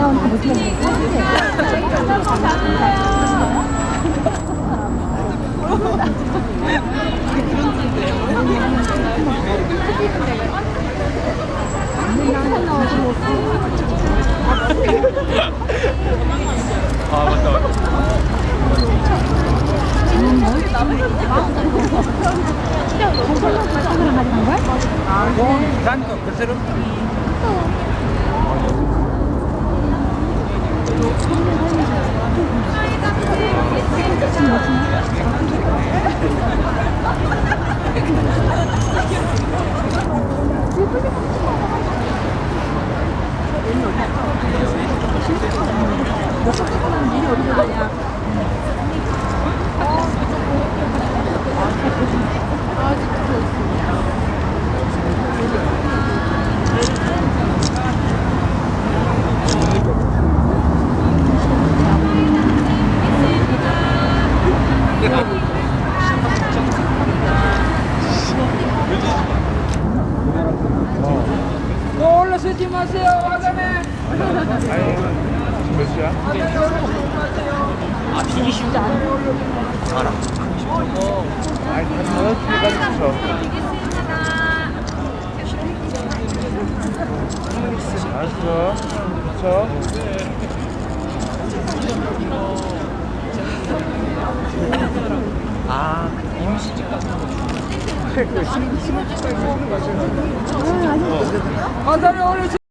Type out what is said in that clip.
나오니까 못 찍었네. 아 맞다 가져간 거야? 난또 그대로 너 올라 서지 마세요 화장해 몇 시야? 아 비기 쉽지 않아. 아니 한 다섯 시까지 있어 알았어. 그쵸? 아 임시직 같은 거. 그 신- 신혼집까지 하는 거 같아 화장해 올려